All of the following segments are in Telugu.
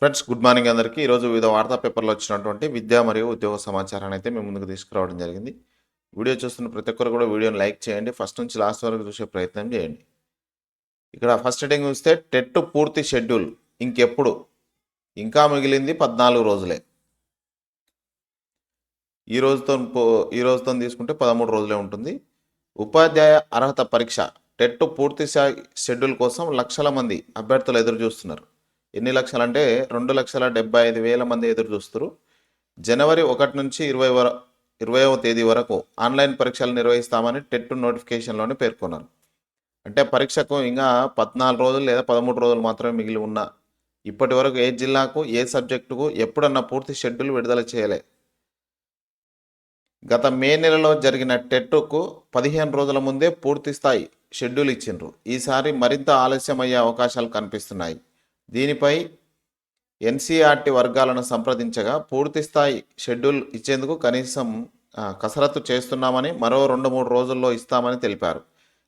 ఫ్రెండ్స్ గుడ్ మార్నింగ్ అందరికీ. ఈరోజు వివిధ వార్తా పేపర్లో వచ్చినటువంటి విద్య మరియు ఉద్యోగ సమాచారాన్ని అయితే మేము ముందుకు తీసుకురావడం జరిగింది. వీడియో చూస్తున్న ప్రతి ఒక్కరు కూడా వీడియోని లైక్ చేయండి. ఫస్ట్ నుంచి లాస్ట్ వరకు చూసే ప్రయత్నం చేయండి. ఇక్కడ ఫస్ట్ హెడింగ్ చూస్తే టెట్ పూర్తి షెడ్యూల్ ఇంకెప్పుడు? ఇంకా మిగిలింది పద్నాలుగు రోజులే. ఈ రోజుతో పో- ఈ రోజుతో తీసుకుంటే పదమూడు రోజులే ఉంటుంది. ఉపాధ్యాయ అర్హత పరీక్ష టెట్ పూర్తి షెడ్యూల్ కోసం లక్షల మంది అభ్యర్థులు ఎదురు చూస్తున్నారు ఎన్ని లక్షలు అంటే రెండు లక్షల డెబ్బై ఐదు వేల మంది ఎదురు చూస్తారు జనవరి ఒకటి నుంచి ఇరవై వర ఇరవైవ తేదీ వరకు ఆన్లైన్ పరీక్షలు నిర్వహిస్తామని టెట్ నోటిఫికేషన్లోనే పేర్కొన్నారు. అంటే పరీక్షకు ఇంకా పద్నాలుగు రోజులు లేదా పదమూడు రోజులు మాత్రమే మిగిలి ఉన్న ఇప్పటి వరకు ఏ జిల్లాకు ఏ సబ్జెక్టుకు ఎప్పుడన్నా పూర్తి షెడ్యూల్ విడుదల చేయలే. గత మే నెలలో జరిగిన టెట్కు పదిహేను రోజుల ముందే పూర్తి స్థాయి షెడ్యూల్ ఇచ్చిండ్రు. ఈసారి మరింత ఆలస్యం అయ్యే అవకాశాలు కనిపిస్తున్నాయి. దీనిపై ఎన్సీఆర్టీ వర్గాలను సంప్రదించగా పూర్తి స్థాయి షెడ్యూల్ ఇచ్చేందుకు కనీసం కసరత్తు చేస్తున్నామని మరో రెండు మూడు రోజుల్లో ఇస్తామని తెలిపారు.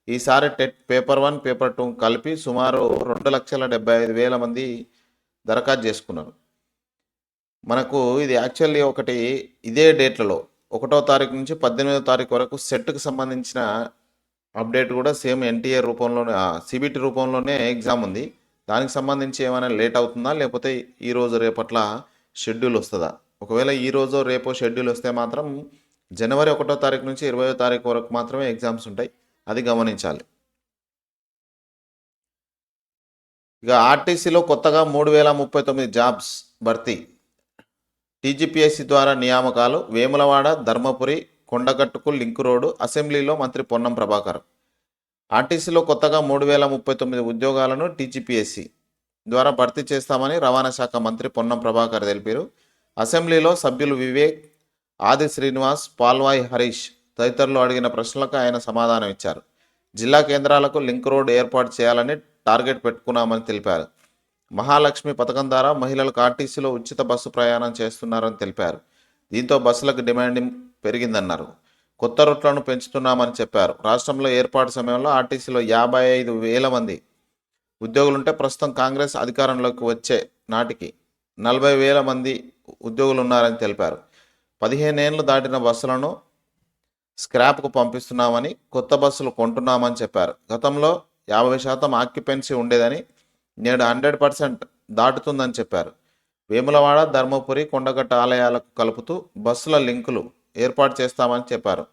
ఈసారి TET paper one paper two కలిపి సుమారు రెండు లక్షల డెబ్బై ఐదు వేల మంది దరఖాస్తు చేసుకున్నారు. మనకు ఇది యాక్చువల్లీ ఒకటి ఇదే డేట్లలో ఒకటో తారీఖు నుంచి పద్దెనిమిదో తారీఖు వరకు సెట్కు సంబంధించిన అప్డేట్ కూడా సేమ్ ఎన్టీఏ రూపంలోనే సిబిటి రూపంలోనే ఎగ్జామ్ ఉంది. దానికి సంబంధించి ఏమైనా లేట్ అవుతుందా? లేకపోతే ఈరోజు రేపట్ల షెడ్యూల్ వస్తుందా? ఒకవేళ ఈరోజు రేపు రేపో షెడ్యూల్ వస్తే మాత్రం జనవరి ఒకటో తారీఖు నుంచి ఇరవయో తారీఖు వరకు మాత్రమే ఎగ్జామ్స్ ఉంటాయి. అది గమనించాలి. ఇక ఆర్టీసీలో కొత్తగా మూడు వేల ముప్పై తొమ్మిది జాబ్స్ భర్తీ. టీజీపీఎస్సీ ద్వారా నియామకాలు వేములవాడ ధర్మపురి కొండగట్టుకు లింక్ రోడ్డు అసెంబ్లీలో మంత్రి పొన్నం ప్రభాకర్. ఆర్టీసీలో కొత్తగా మూడు వేల ముప్పై తొమ్మిది ఉద్యోగాలను టీజీపీఎస్సీ ద్వారా భర్తీ చేస్తామని రవాణా శాఖ మంత్రి పొన్నం ప్రభాకర్ తెలిపారు. అసెంబ్లీలో సభ్యులు వివేక్ ఆది శ్రీనివాస్ పాల్వాయి హరీష్ తదితరులు అడిగిన ప్రశ్నలకు ఆయన సమాధానం ఇచ్చారు. జిల్లా కేంద్రాలకు లింక్ రోడ్ ఏర్పాటు చేయాలని టార్గెట్ పెట్టుకున్నామని తెలిపారు. మహాలక్ష్మి పథకం ద్వారా మహిళలకు ఆర్టీసీలో ఉచిత బస్సు ప్రయాణం చేస్తున్నారని తెలిపారు. దీంతో బస్సులకు డిమాండ్ పెరిగిందన్నారు. కొత్త రూట్లను పెంచుతున్నామని చెప్పారు. రాష్ట్రంలో ఏర్పాటు సమయంలో ఆర్టీసీలో యాభై ఐదు వేల మంది ఉద్యోగులుంటే ప్రస్తుతం కాంగ్రెస్ అధికారంలోకి వచ్చే నాటికి నలభై వేల మంది ఉద్యోగులు ఉన్నారని తెలిపారు పదిహేనేళ్ళు దాటిన బస్సులను స్క్రాప్కు పంపిస్తున్నామని కొత్త బస్సులు కొంటున్నామని చెప్పారు. గతంలో యాభై శాతం ఆక్యుపెన్సీ ఉండేదని నేడు హండ్రెడ్ పర్సెంట్ దాటుతుందని చెప్పారు. వేములవాడ ధర్మపురి కొండగట్ట ఆలయాలకు కలుపుతూ బస్సుల లింకులు ఏర్పాటు చేస్తామని చెప్పారు.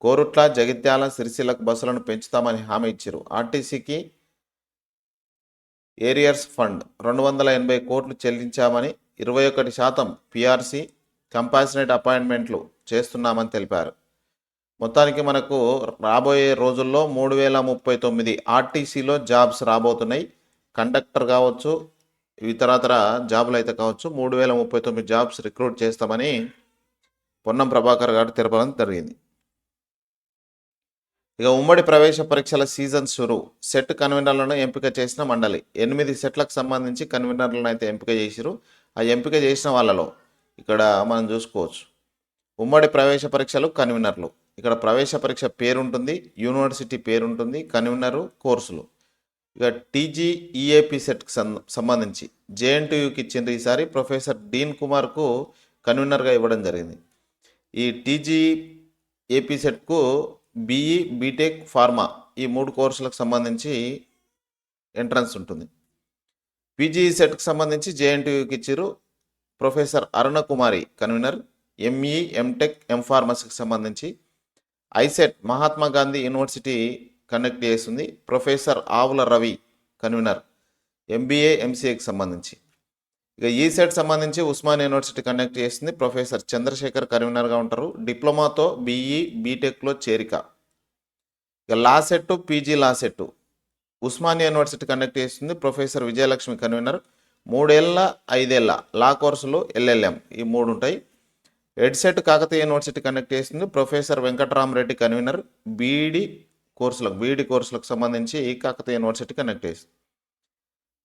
కోరుట్ల జగిత్యాల సిరిసిల్లకు బస్సులను పెంచుతామని హామీ ఇచ్చారు. ఆర్టీసీకి ఏరియర్స్ ఫండ్ రెండు వందల ఎనభై కోట్లు చెల్లించామని ఇరవై ఒకటి శాతం పిఆర్సీ కంపాసినేట్ అపాయింట్మెంట్లు చేస్తున్నామని తెలిపారు. మొత్తానికి మనకు రాబోయే రోజుల్లో మూడు వేల ముప్పై తొమ్మిది ఆర్టీసీలో జాబ్స్ రాబోతున్నాయి. కండక్టర్ కావచ్చు ఇతరతర జాబులు అయితే కావచ్చు మూడు వేల ముప్పై తొమ్మిది జాబ్స్ రిక్రూట్ చేస్తామని పొన్నం ప్రభాకర్ గారు తెలపడం జరిగింది. ఇక ఉమ్మడి ప్రవేశ పరీక్షల సీజన్ షురు సెట్ కన్వీనర్లను ఎంపిక చేసిన మండలి ఎనిమిది సెట్లకు సంబంధించి కన్వీనర్లను అయితే ఎంపిక చేసిరు. ఆ ఎంపిక చేసిన వాళ్ళలో ఇక్కడ మనం చూసుకోవచ్చు. ఉమ్మడి ప్రవేశ పరీక్షలు కన్వీనర్లు. ఇక్కడ ప్రవేశ పరీక్ష పేరు ఉంటుంది యూనివర్సిటీ పేరు ఉంటుంది కన్వీనరు కోర్సులు. ఇక టీజీ ఈఏపీ సెట్కి సం- సంబంధించి జేఎన్టీయూకి ఇచ్చిన ఈసారి ప్రొఫెసర్ డీన్ కుమార్కు కన్వీనర్గా ఇవ్వడం జరిగింది. ఈ టీజీ ఏపీ సెట్కు బీఈ బీటెక్ ఫార్మా ఈ మూడు కోర్సులకు సంబంధించి ఎంట్రన్స్ ఉంటుంది. పీజీఈ సెట్కి సంబంధించి జేఎన్టీయూకి ఇచ్చారు professor Aruna Kumari convener ME MTech M ఫార్మసీకి సంబంధించి. ICET Mahatma Gandhi university conduct చేస్తుంది professor Avula Ravi convener MBA ఎంసీఏకి సంబంధించి. ఇక ఈసెట్ సంబంధించి ఉస్మాన్ యూనివర్సిటీ కండక్ట్ చేసింది ప్రొఫెసర్ చంద్రశేఖర్ కన్వీనర్గా ఉంటారు. డిప్లొమాతో బీఈ బీటెక్లో చేరిక. ఇక law CET PG law CET Osman university conduct చేస్తుంది ప్రొఫెసర్ విజయలక్ష్మి కన్వీనర్. మూడేళ్ళ ఐదేళ్ళ లా కోర్సులు ఎల్ఎల్ఎం ఈ మూడు ఉంటాయి ఎడ్సెట్ కాకతీయ యూనివర్సిటీ కండక్ట్ చేస్తుంది ప్రొఫెసర్ వెంకటరామరెడ్డి కన్వీనర్. బీఈడి కోర్సులకు బీఈడి కోర్సులకు సంబంధించి ఈ కాకతీయ యూనివర్సిటీ కండక్ట్ చేస్తుంది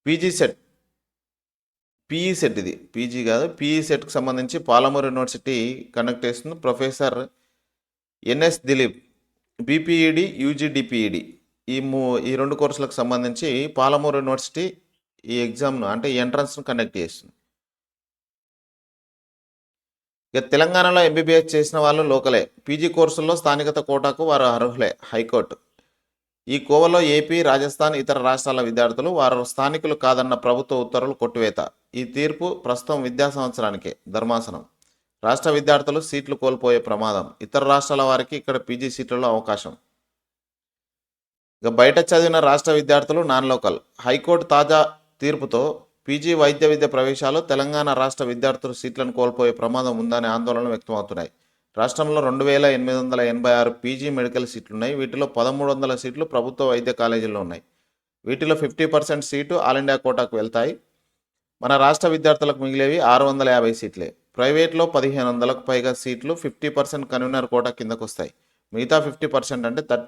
పీజీ సెట్ పీఈ సెట్ ఇది. పీజీ కాదు. పీఈ సెట్కి సంబంధించి పాలమూరు యూనివర్సిటీ కండక్ట్ చేస్తుంది professor NS Dilip BPEd UGDPEd ఈ మూ ఈ రెండు కోర్సులకు సంబంధించి పాలమూరు యూనివర్సిటీ ఈ ఎగ్జామ్ను అంటే ఎంట్రన్స్ను కండక్ట్ చేస్తుంది. ఇక తెలంగాణలో ఎంబీబీఎస్ చేసిన వాళ్ళు లోకలే. పీజీ కోర్సుల్లో స్థానికత కోటాకు వారు అర్హులే. హైకోర్టు ఈ కోవలో ఏపీ రాజస్థాన్ ఇతర రాష్ట్రాల విద్యార్థులు వారు స్థానికులు కాదన్న ప్రభుత్వ ఉత్తర్వులు కొట్టివేత. ఈ తీర్పు ప్రస్తుతం విద్యా సంవత్సరానికే. ధర్మాసనం. రాష్ట్ర విద్యార్థులు సీట్లు కోల్పోయే ప్రమాదం. ఇతర రాష్ట్రాల వారికి ఇక్కడ పీజీ సీట్లలో అవకాశం. ఇక బయట చదివిన రాష్ట్ర విద్యార్థులు నాన్ లోకల్. హైకోర్టు తాజా తీర్పుతో పీజీ వైద్య విద్య ప్రవేశాలు తెలంగాణ రాష్ట్ర విద్యార్థులు సీట్లను కోల్పోయే ప్రమాదం ఉందనే ఆందోళనలు వ్యక్తమవుతున్నాయి. రాష్ట్రంలో రెండు వేల ఎనిమిది వందల ఎనభై ఆరు పీజీ మెడికల్ సీట్లు ఉన్నాయి వీటిలో పదమూడు వందల సీట్లు ప్రభుత్వ వైద్య కాలేజీల్లో ఉన్నాయి. వీటిలో fifty percent seat all India కోటాకు వెళ్తాయి. మన రాష్ట్ర విద్యార్థులకు మిగిలేవి ఆరు వందల యాభై సీట్లే. ప్రైవేట్లో పదిహేను వందలకు పైగా సీట్లు ఫిఫ్టీ పర్సెంట్ కన్వీనర్ కోటా కిందకు వస్తాయి మిగతా ఫిఫ్టీ పర్సెంట్ అంటే థర్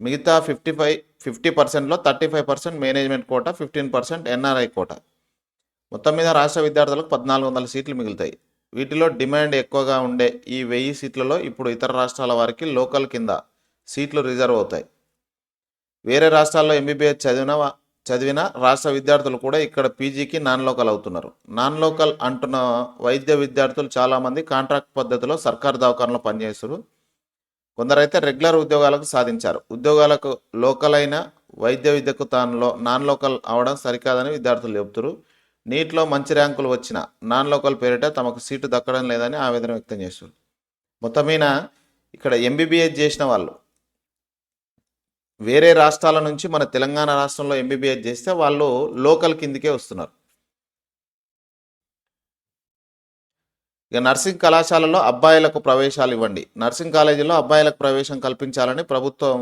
మిగతా ఫిఫ్టీ ఫైవ్ ఫిఫ్టీ పర్సెంట్లో thirty five percent management quota fifteen percent NRI quota. మొత్తం మీద రాష్ట్ర విద్యార్థులకు పద్నాలుగు వందల సీట్లు మిగులుతాయి. వీటిలో డిమాండ్ ఎక్కువగా ఉండే ఈ వెయ్యి సీట్లలో ఇప్పుడు ఇతర రాష్ట్రాల వారికి లోకల్ కింద సీట్లు రిజర్వ్ అవుతాయి. వేరే రాష్ట్రాల్లో ఎంబీబీఎస్ చదివిన చదివిన రాష్ట్ర విద్యార్థులు కూడా ఇక్కడ పీజీకి నాన్ లోకల్ అవుతున్నారు. నాన్ లోకల్ అంటున్న వైద్య విద్యార్థులు చాలామంది కాంట్రాక్ట్ పద్ధతిలో సర్కారు దవాఖానలో పనిచేస్తారు. కొందరైతే రెగ్యులర్ ఉద్యోగాలకు సాధించారు. ఉద్యోగాలకు లోకల్ అయిన వైద్య విద్యకు తానులో నాన్ లోకల్ అవడం సరికాదని విద్యార్థులు చెబుతారు. నీట్లో మంచి ర్యాంకులు వచ్చిన నాన్ లోకల్ పేరిట తమకు సీటు దక్కడం లేదని ఆవేదన వ్యక్తం చేశారు మొత్తమైన ఇక్కడ ఎంబీబీఎస్ చేసిన వాళ్ళు వేరే రాష్ట్రాల నుంచి మన తెలంగాణ రాష్ట్రంలో ఎంబీబీఎస్ చేస్తే వాళ్ళు లోకల్ కిందికే వస్తున్నారు. ఇక నర్సింగ్ కళాశాలలో అబ్బాయిలకు ప్రవేశాలు ఇవ్వండి. నర్సింగ్ కాలేజీలో అబ్బాయిలకు ప్రవేశం కల్పించాలని ప్రభుత్వం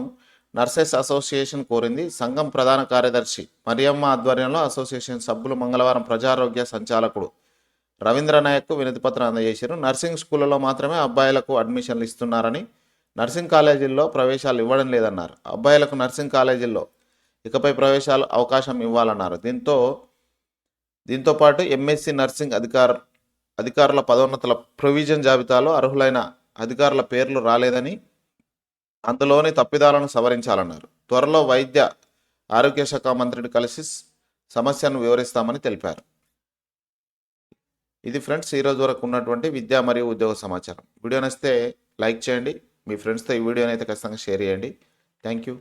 నర్సెస్ అసోసియేషన్ కోరింది. సంఘం ప్రధాన కార్యదర్శి మరియమ్మ ఆధ్వర్యంలో అసోసియేషన్ సభ్యులు మంగళవారం ప్రజారోగ్య సంచాలకుడు రవీంద్ర నాయక్కు వినతిపత్రం అందజేశారు. నర్సింగ్ స్కూళ్ళలో మాత్రమే అబ్బాయిలకు అడ్మిషన్లు ఇస్తున్నారని నర్సింగ్ కాలేజీల్లో ప్రవేశాలు ఇవ్వడం లేదన్నారు. అబ్బాయిలకు నర్సింగ్ కాలేజీల్లో ఇకపై ప్రవేశాలు అవకాశం ఇవ్వాలన్నారు. దీంతో దీంతో పాటు ఎంఎస్సి నర్సింగ్ అధికార అధికారుల పదోన్నతుల ప్రొవిజన్ జాబితాలో అర్హులైన అధికారుల పేర్లు రాలేదని అందులోని తప్పిదాలను సవరించాలన్నారు. త్వరలో వైద్య ఆరోగ్య శాఖ మంత్రిని కలిసి సమస్యను వివరిస్తామని తెలిపారు. ఇది ఫ్రెండ్స్ ఈరోజు వరకు ఉన్నటువంటి విద్య మరియు ఉద్యోగ సమాచారం. వీడియో నచ్చితే లైక్ చేయండి. మీ ఫ్రెండ్స్తో ఈ వీడియోని అయితే ఖచ్చితంగా షేర్ చేయండి. Thank you.